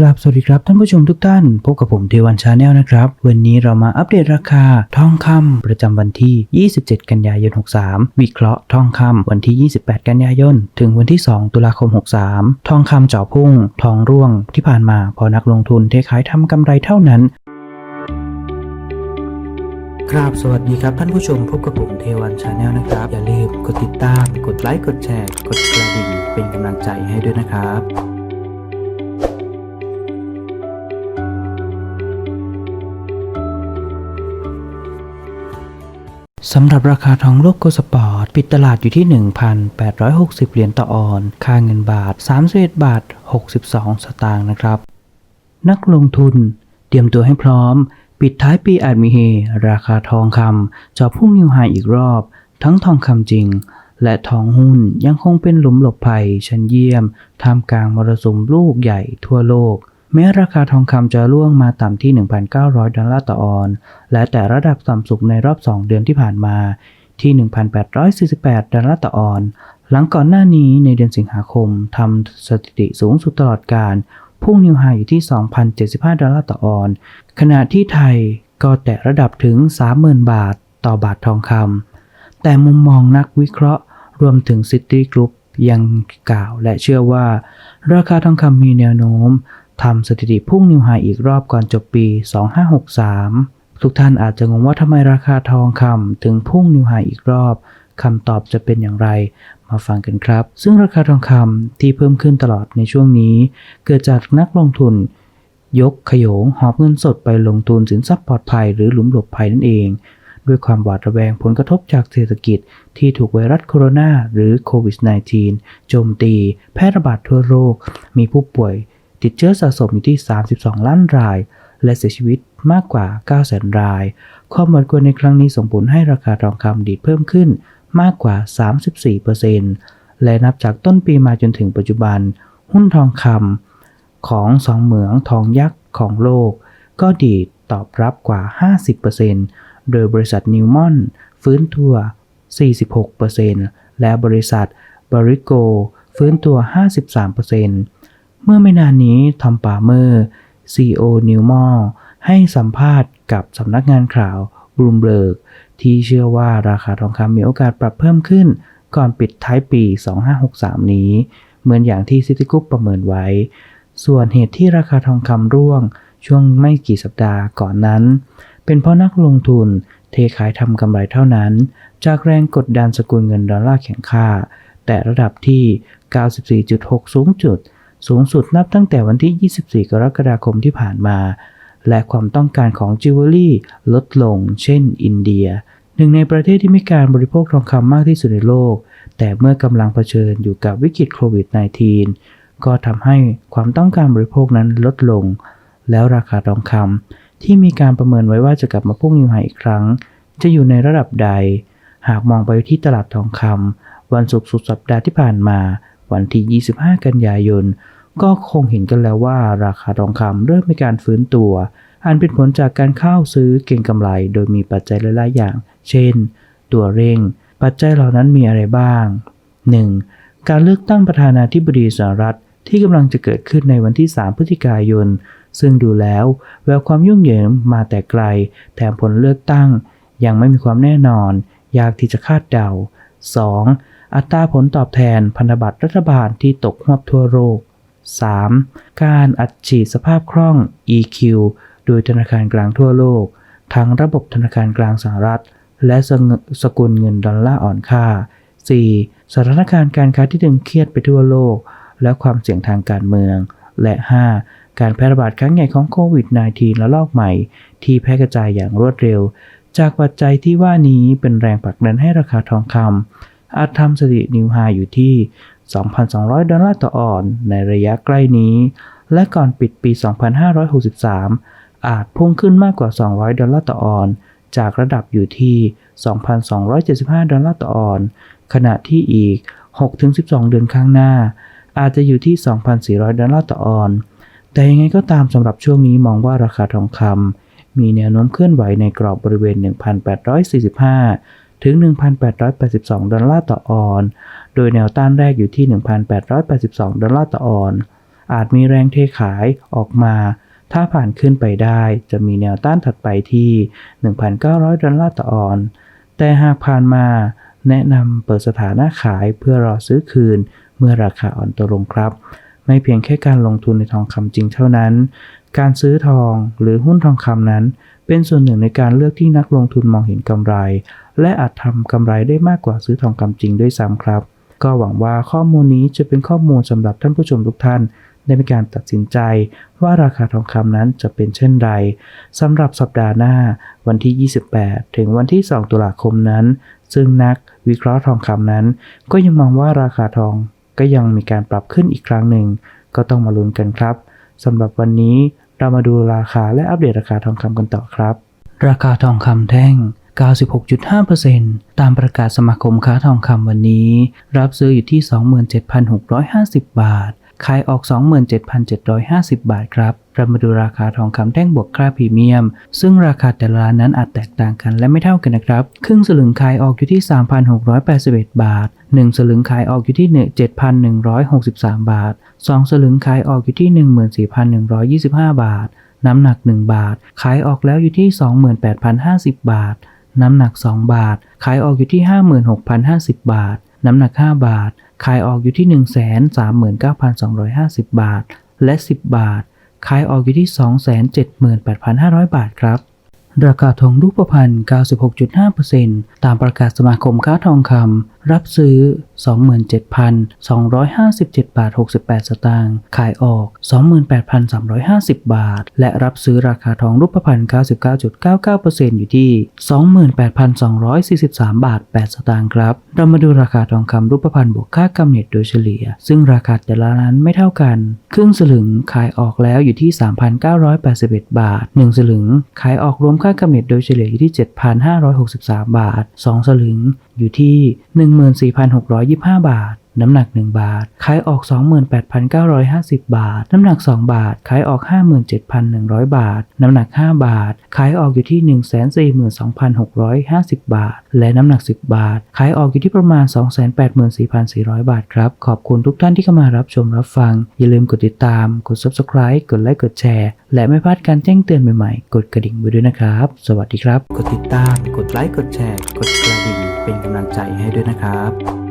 กราบสวัสดีครับท่านผู้ชมทุกท่าน พบกับผมเทวันชาแนลนะครับ วันนี้เรามาอัปเดตราคาทองคำประจำวันที่ 27 กันยายน 63 วิเคราะห์ทองคำวันที่ 28 กันยายน ถึงวันที่ 2 ตุลาคม 63 ทองคำเจาะพุ่ง ทองร่วงที่ผ่านมาพอนักลงทุนเทขายทำกำไรเท่านั้นกราบสวัสดีครับท่านผู้ชมพบกับผมเทวันชาแนลนะครับ อย่าลืมกดติดตาม กดไลค์กดแชร์ กดกระดิ่งเป็นกำลังใจให้ด้วยนะครับ สำหรับราคาทองโลกโกสปอร์ต ปิดตลาดอยู่ที่ 1,860 เหรียญต่อออน ค่าเงินบาท 31 บาท 62 สตางค์นะครับ นักลงทุน เตรียมตัวให้พร้อม ปิดท้ายปีอาจมีเฮ ราคาทองคำจะพุ่งนิวไฮอีกรอบ ทั้งทองคำจริง และทองหุ้นยังคงเป็นหลุมหลบภัยชั้นเยี่ยม ท่ามกลางมรสุมลูกใหญ่ทั่วโลก แม้ราคาทองคำจะร่วงมาต่ำที่ 1,900 ดอลลาร์ต่อออน และแต่ระดับต่ำสุดในรอบ 2 เดือนที่ผ่านมาที่ 1,848 ดอลลาร์ต่อออน หลังก่อนหน้านี้ในเดือนสิงหาคมทำสถิติสูงสุดตลอดการ พุ่งนิวไฮอยู่ที่ 2,075 ดอลลาร์ต่อออน ขณะที่ไทยก็แตะระดับถึง 30,000 บาทต่อบาททองคำ แต่มุมมองนักวิเคราะห์ รวมถึง City Group ยังกล่าวและเชื่อว่า ราคาทองคำมีแนวโน้ม ทำสถิติพุ่งนิวไฮอีกรอบก่อนจบปี 2563 ทุกท่านอาจจะงงว่าทำไมราคาทองคำถึงพุ่งนิวไฮอีกรอบคำตอบจะเป็นอย่างไร มาฟังกันครับ ซึ่งราคาทองคำที่เพิ่มขึ้นตลอดในช่วงนี้ เกิดจากนักลงทุน ยกขยงหอบเงินสดไปลงทุนสินทรัพย์ปลอดภัยหรือหลุมหลบภัยนั่นเอง ด้วยความหวาดระแวงผลกระทบจากเศรษฐกิจที่ถูกไวรัสโคโรนาหรือโควิด -19 โจมตี แพร่ระบาดทั่วโลกมีผู้ป่วย ติดเชื้อสะสมอยู่ที่ 32 ล้านราย และเสียชีวิตมากกว่า9แสนราย ความหวาดกลัวในครั้งนี้ส่งผลให้ราคาทองคำดีดเพิ่มขึ้นมากกว่า 34%และนับจากต้นปีมาจนถึงปัจจุบัน หุ้นทองคำของสองเหมืองทองยักษ์ของโลก ก็ดีดตอบรับกว่า 50%โดยบริษัทนิวมอนฟื้นตัว 46%และบริษัทบริโกฟื้นตัว 53% เมื่อไม่นานนี้ทอมปาเมอร์ CEO นิวมอให้สัมภาษณ์กับสำนักงานข่าวบลูมเบิร์กที่เชื่อว่าราคาทองคำมีโอกาสปรับเพิ่มขึ้น ก่อนปิดท้ายปี 2563 นี้ เหมือนอย่างที่ซิติกุปประเมินไว้ ส่วนเหตุที่ราคาทองคำร่วงช่วงไม่กี่สัปดาห์ก่อนนั้น เป็นเพราะนักลงทุนเทขายทำกำไรเท่านั้น จากแรงกดดันสกุลเงินดอลลาร์แข็งค่า แต่ระดับที่ 94.6 สูงจุด สูงสุดนับตั้งแต่วันที่ 24 กรกฎาคมที่ผ่านมา และความต้องการของจิวเวลรี่ลดลง เช่น อินเดีย หนึ่งในประเทศที่มีการบริโภคทองคำมากที่สุดในโลก แต่เมื่อกำลังเผชิญอยู่กับวิกฤตโควิด -19 ก็ทำให้ความต้องการบริโภคนั้นลดลง แล้วราคาทองคำที่มีการประเมินไว้ว่าจะกลับมาพุ่งนิวไฮอีกครั้ง จะอยู่ในระดับใด หากมองไปที่ตลาดทองคำวันศุกร์สุดสัปดาห์ที่ผ่านมา วันที่ 25 กันยายน ก็คงเห็นกันแล้วว่าราคาทองคำเริ่มมีการฟื้นตัวอันเป็นผลจากการเข้าซื้อเก็งกำไร โดยมีปัจจัยหลายๆอย่าง เช่น ตัวเร่ง ปัจจัยเหล่านั้นมีอะไรบ้าง 1. การเลือกตั้งประธานาธิบดีสหรัฐที่กำลังจะเกิดขึ้นในวันที่ 3 พฤศจิกายน ซึ่งดูแล้วแววความยุ่งเหยิงมาแต่ไกล แถมผลเลือกตั้ง ยังไม่มีความแน่นอน ยากที่จะคาดเดา 2. อัตราผลตอบแทนพันธบัตรรัฐบาลที่ตกหวบทั่วโลก 3. การอัดฉีดสภาพคล่อง EQ โดยธนาคารกลางทั่วโลก ทั้งระบบธนาคารกลางสหรัฐ และสสกุลเงินดอลลาร์อ่อนค่า 4. สถานการณ์การค้าที่ตึงเครียดไปทั่วโลก และความเสี่ยงทางการเมือง และ 5. การแพร่ระบาดครั้งใหญ่ของโควิด -19 และลอกใหม่ ที่แพร่กระจายอย่างรวดเร็ว จากปัจจัยที่ว่านี้เป็นแรงผลักดันให้ราคาทองคำ อาจทำสถิตินิวไฮอยู่ที่ 2,200 ดอลลาร์ต่อออนในระยะใกล้นี้ และก่อนปิดปี 2563 อาจพุ่งขึ้นมากกว่า 200 ดอลลาร์ต่อออนจากระดับอยู่ที่ 2,275 ดอลลาร์ต่อออน ขณะที่อีก 6-12 เดือนข้างหน้า อาจจะอยู่ที่ 2,400 ดอลลาร์ต่อออน แต่ยังไงก็ตามสำหรับช่วงนี้มองว่าราคาทองคำมีแนวโน้มเคลื่อนไหวในกรอบบริเวณ 1,845 ถึง 1,882 ดอลลาร์ต่อออนโดยแนวต้านแรกอยู่ที่ 1,882 ดอลลาร์ต่อออนอาจมีแรงเทขายออกมา ถ้าผ่านขึ้นไปได้จะมีแนวต้านถัดไปที่ 1,900 ดอลลาร์ต่อออนแต่หากผ่านมาแนะนำเปิดสถานะขายเพื่อรอซื้อคืนเมื่อราคาอ่อนตัวลงครับ ไม่เพียงแค่การลงทุนในทองคำจริงเท่านั้น การซื้อทองหรือหุ้นทองคำนั้น เป็นส่วนหนึ่งในการเลือกที่นักลงทุนมองเห็นกำไร และอาจทำกำไรได้มากกว่าซื้อทองคำจริงด้วยซ้ำครับ ก็หวังว่าข้อมูลนี้จะเป็นข้อมูลสำหรับท่านผู้ชมทุกท่านได้มีการตัดสินใจว่าราคาทองคำนั้นจะเป็นเช่นไรสำหรับสัปดาห์หน้าวันที่ 28 ถึงวันที่ 2 ตุลาคมนั้น ซึ่งนักวิเคราะห์ทองคำนั้น ก็ยังมองว่าราคาทองก็ยังมีการปรับขึ้นอีกครั้งหนึ่ง ก็ต้องมาลุ้นกันครับสำหรับวันนี้ เรามาดูราคาและอัปเดตราคาทองคำกันต่อครับ ราคาทองคำแท่ง 96.5%ตามประกาศสมาคมค้าทองคำวันนี้ รับซื้ออยู่ที่ 27,650 บาท ขายออก 27,750 บาทครับ เรามาดูราคาทองคำแท่งบวกค่าพรีเมียม ซึ่งราคาแต่ละร้านนั้นอาจแตกต่างกันและไม่เท่ากันนะครับ ครึ่งสลึงขายออกอยู่ที่ 3,681 บาท 1 สลึงขายออกอยู่ที่ 7,163 บาท 2 สลึงขายออกอยู่ที่ 14,125 บาท น้ำหนัก 1 บาท ขายออกแล้วอยู่ที่ 28,050 บาท น้ำหนัก 2 บาท ขายออกอยู่ที่ 56,050 บาท น้ำหนัก 5 บาท ขายออกอยู่ที่ 139,250 บาท และ 10 บาท ขายออกอยู่ที่ 278,500 บาทครับ ราคาทองรูปพรรณ 96.5%ตามประกาศสมาคมค้าทองคำ รับซื้อ 27,257 บาท 68 สตางค์ ขายออก 28,350 บาท และรับซื้อราคาทองรูปพรรณ 99.99%อยู่ที่ 28,243 บาท 8 สตางค์ครับ เรามาดูราคาทองคำรูปพรรณบวกค่ากำเนิดโดยเฉลี่ย ซึ่งราคาแต่ละร้นไม่เท่ากัน ครึ่งสลึงขายออกแล้วอยู่ที่ 3,981 บาท 1 สลึง ขายออกรวมค่ากำเนิดโดยเฉลี่ยอยู่ที่ 7,563 บาท 2 สลึง อยู่ที่ 14,625 บาท น้ำหนัก 1 บาท ขายออก 28,950 บาท น้ำหนัก 2 บาท ขายออก 57,100 บาท น้ำหนัก 5 บาท ขายออกอยู่ที่ 142,650 บาท และน้ำหนัก 10 บาท ขายออกอยู่ที่ประมาณ 284,400 บาทครับ ขอบคุณทุกท่านที่เข้ามารับชมรับฟัง อย่าลืมกดติดตาม กด subscribe กดไลค์ กดแชร์ และไม่พลาดการแจ้งเตือนใหม่ๆ กดกระดิ่งไว้ด้วยนะครับ สวัสดีครับ กดติดตาม กดไลค์ กดแชร์ กดกระดิ่ง เป็นกำลังใจให้ด้วยนะครับ